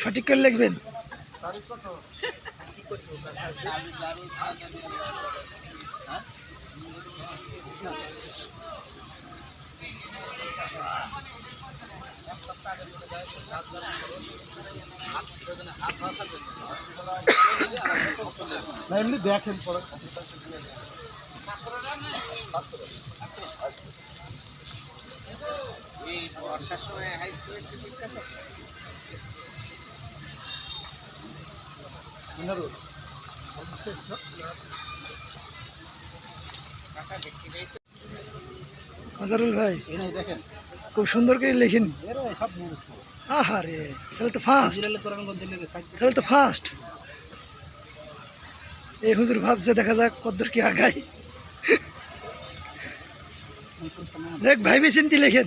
সঠিক করে লিখবেন? এমনি দেখেন পরে। ভাই এই দেখেন। খুব সুন্দর করে লেখেন। এরা সব মুখস্থ। আহারে তাহলে তো ফার্স্ট তাহলে তো ফার্স্ট এই হুজুর ভাবছে দেখা যাক কদ্দুর কি আগাই দেখ ভাইবে চিন্তি লেখেন।